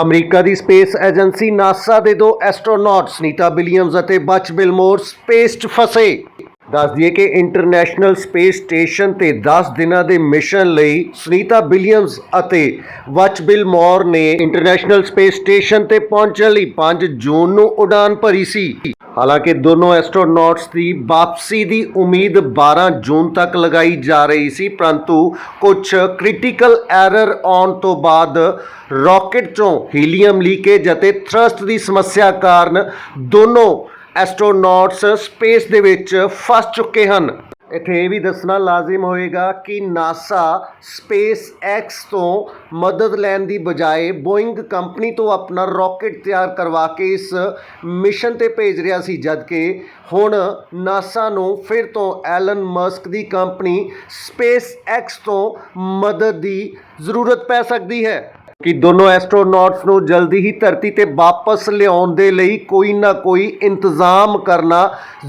America ਦੀ space agency NASA ਦੇ ਦੋ ਐਸਟਰੋਨੌਟਸ, ਨੀਤਾ ਵਿਲੀਅਮਸ ਅਤੇ ਬਚ ਬਿਲਮੋਰ ਸਪੇਸ 'ਚ ਫਸੇ। ਦੱਸ ਦਈਏ ਕਿ ਇੰਟਰਨੈਸ਼ਨਲ ਸਪੇਸ ਸਟੇਸ਼ਨ ਤੇ 10 ਦਿਨਾਂ ਦੇ ਮਿਸ਼ਨ ਲਈ ਸੁਨੀਤਾ ਵਿਲੀਅਮਸ ਅਤੇ ਵਚਬਿਲ ਬਿਲਮੋਰ ਨੇ ਇੰਟਰਨੈਸ਼ਨਲ ਸਪੇਸ ਸਟੇਸ਼ਨ ਤੇ ਪਹੁੰਚਣ ਲਈ 5 ਜੂਨ ਨੂੰ ਉਡਾਨ ਭਰੀ ਸੀ। ਹਾਲਾਂਕਿ ਦੋਨੋਂ ਐਸਟਰੋਨੌਟਸ ਦੀ ਵਾਪਸੀ ਦੀ ਉਮੀਦ 12 ਜੂਨ ਤੱਕ ਲਗਾਈ ਜਾ ਰਹੀ ਸੀ, ਪਰੰਤੂ ਕੁਝ ਕ੍ਰਿਟੀਕਲ ਐਰਰ ਆਉਣ ਤੋਂ ਬਾਅਦ ਰਾਕੇਟ ਚੋਂ ਹੀਲੀਅਮ ਲੀਕੇਜ ਅਤੇ ਥਰਸਟ ਦੀ ਸਮੱਸਿਆ ਕਾਰਨ ਦੋਨੋਂ ਐਸਟਰੋਨੌਟਸ ਸਪੇਸ ਦੇ ਵਿੱਚ ਫਸ ਚੁੱਕੇ ਹਨ। ਇੱਥੇ ਇਹ ਵੀ ਦੱਸਣਾ ਲਾਜ਼ਮ ਹੋਏਗਾ ਕਿ ਨਾਸਾ ਸਪੇਸ ਐਕਸ ਤੋਂ ਮਦਦ ਲੈਣ ਦੀ ਬਜਾਏ ਬੋਇੰਗ ਕੰਪਨੀ ਤੋਂ ਆਪਣਾ ਰਾਕੇਟ ਤਿਆਰ ਕਰਵਾ ਕੇ ਇਸ ਮਿਸ਼ਨ ਤੇ ਭੇਜ ਰਿਹਾ ਸੀ, ਜਦਕਿ ਹੁਣ ਨਾਸਾ ਨੂੰ ਫਿਰ ਤੋਂ ਐਲਨ ਮਸਕ ਦੀ ਕੰਪਨੀ ਸਪੇਸ ਐਕਸ ਤੋਂ ਮਦਦ ਦੀ ਜ਼ਰੂਰਤ ਪੈ ਸਕਦੀ ਹੈ। ਕਿ ਦੋਨੋਂ ਐਸਟਰੋਨੌਟਸ ਨੂੰ ਜਲਦੀ ਹੀ ਧਰਤੀ ਤੇ ਵਾਪਸ ਲਿਆਉਣ ਦੇ ਲਈ ਕੋਈ ਨਾ ਕੋਈ ਇੰਤਜ਼ਾਮ ਕਰਨਾ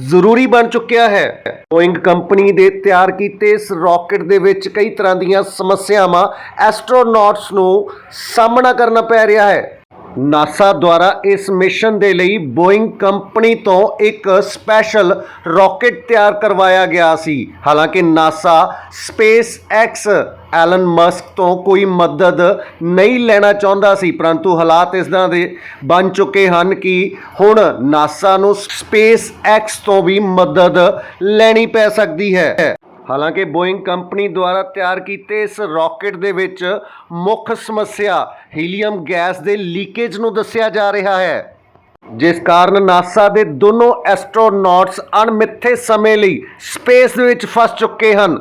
ਜ਼ਰੂਰੀ ਬਣ ਚੁੱਕਿਆ ਹੈ। ਬੋਇੰਗ ਕੰਪਨੀ ਦੇ ਤਿਆਰ ਕੀਤੇ ਇਸ ਰਾਕੇਟ ਦੇ ਵਿੱਚ ਕਈ ਤਰ੍ਹਾਂ ਦੀਆਂ ਸਮੱਸਿਆਵਾਂ ਐਸਟਰੋਨੌਟਸ ਨੂੰ ਸਾਹਮਣਾ ਕਰਨਾ ਪੈ ਰਿਹਾ ਹੈ। ਨਾਸਾ ਦੁਆਰਾ ਇਸ ਮਿਸ਼ਨ ਦੇ ਲਈ ਬੋਇੰਗ ਕੰਪਨੀ ਤੋਂ ਇੱਕ ਸਪੈਸ਼ਲ ਰਾਕੇਟ ਤਿਆਰ ਕਰਵਾਇਆ ਗਿਆ ਸੀ। ਹਾਲਾਂਕਿ NASA SpaceX Elon Musk ਤੋਂ ਕੋਈ ਮਦਦ ਨਹੀਂ ਲੈਣਾ ਚਾਹੁੰਦਾ ਸੀ, ਪਰੰਤੂ ਹਾਲਾਤ ਇਸ ਤਰ੍ਹਾਂ ਦੇ ਬਣ ਚੁੱਕੇ ਹਨ ਕਿ ਹੁਣ ਨਾਸਾ ਨੂੰ ਸਪੇਸ ਐਕਸ ਤੋਂ ਵੀ ਮਦਦ ਲੈਣੀ ਪੈ ਸਕਦੀ ਹੈ। ਹਾਲਾਂਕਿ ਬੋਇੰਗ ਕੰਪਨੀ ਦੁਆਰਾ ਤਿਆਰ ਕੀਤੇ ਇਸ ਰਾਕੇਟ ਦੇ ਵਿੱਚ ਮੁੱਖ ਸਮੱਸਿਆ ਹੀਲੀਅਮ ਗੈਸ ਦੇ ਲੀਕੇਜ ਨੂੰ ਦੱਸਿਆ ਜਾ ਰਿਹਾ ਹੈ, ਜਿਸ ਕਾਰਨ ਨਾਸਾ ਦੇ ਦੋਨੋਂ ਐਸਟਰੋਨੌਟਸ ਅਣਮਿੱਥੇ ਸਮੇਂ ਲਈ ਸਪੇਸ ਦੇ ਵਿੱਚ ਫਸ ਚੁੱਕੇ ਹਨ।